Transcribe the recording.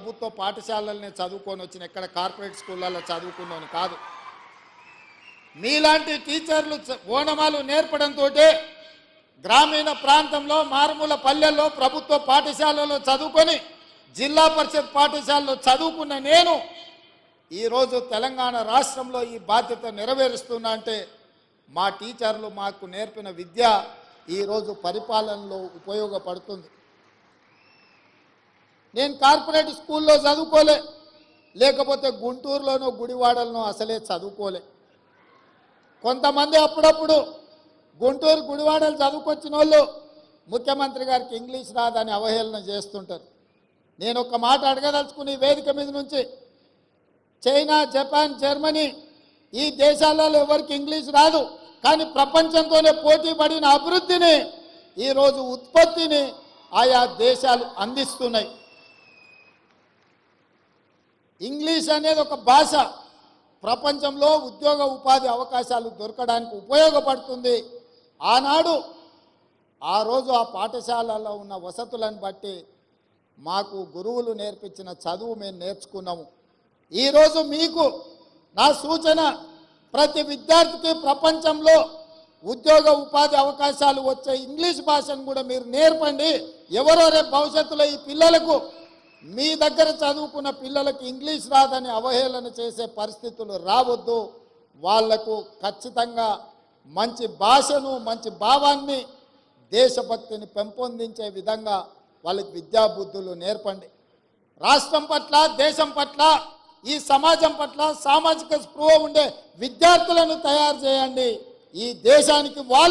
ప్రభుత్వ పాఠశాలల్ని చదువుకొని వచ్చిన ఎక్కడ కార్పొరేట్ స్కూళ్ళల్లో చదువుకున్నాను కాదు. మీలాంటి టీచర్లు ఓనమాలు నేర్పడంతో గ్రామీణ ప్రాంతంలో మారుమూల పల్లెల్లో ప్రభుత్వ పాఠశాలలో చదువుకొని జిల్లా పరిషత్ పాఠశాలలో చదువుకున్న నేను ఈరోజు తెలంగాణ రాష్ట్రంలో ఈ బాధ్యత నెరవేరుస్తున్నా అంటే మా టీచర్లు మాకు నేర్పిన విద్య ఈరోజు పరిపాలనలో ఉపయోగపడుతుంది. నేను కార్పొరేట్ స్కూల్లో చదువుకోలే. లేకపోతే గుంటూరులోనో గుడివాడలనో అసలే చదువుకోలే. కొంతమంది అప్పుడప్పుడు గుంటూరు గుడివాడలు చదువుకొచ్చిన వాళ్ళు ముఖ్యమంత్రి గారికి ఇంగ్లీష్ రాదని అవహేళన చేస్తుంటారు. నేను ఒక మాట అడగదలుచుకుని వేదిక మీద నుంచి చైనా జపాన్ జర్మనీ ఈ దేశాలలో ఎవరికి ఇంగ్లీష్ రాదు కానీ ప్రపంచంతోనే పోటీ పడిన అభివృద్ధిని ఈరోజు ఉత్పత్తిని ఆయా దేశాలు అందిస్తున్నాయి. ఇంగ్లీష్ అనేది ఒక భాష. ప్రపంచంలో ఉద్యోగ ఉపాధి అవకాశాలు దొరకడానికి ఉపయోగపడుతుంది. ఆనాడు ఆ రోజు ఆ పాఠశాలలో ఉన్న వసతులను బట్టి మాకు గురువులు నేర్పించిన చదువు మేము నేర్చుకున్నాము. ఈరోజు మీకు నా సూచన ప్రతి విద్యార్థికి ప్రపంచంలో ఉద్యోగ ఉపాధి అవకాశాలు వచ్చే ఇంగ్లీష్ భాషను కూడా మీరు నేర్పండి. ఎవరో రేపు భవిష్యత్తులో ఈ పిల్లలకు మీ దగ్గర చదువుకున్న పిల్లలకు ఇంగ్లీష్ రాదని అవహేళన చేసే పరిస్థితులు రావద్దు. వాళ్ళకు ఖచ్చితంగా మంచి భాషను మంచి భావాన్ని దేశభక్తిని పెంపొందించే విధంగా వాళ్ళకి విద్యాబుద్ధులు నేర్పండి. రాష్ట్రం పట్ల దేశం పట్ల ఈ సమాజం పట్ల సామాజిక స్పృహ ఉండే విద్యార్థులను తయారు చేయండి. ఈ దేశానికి వాళ్ళు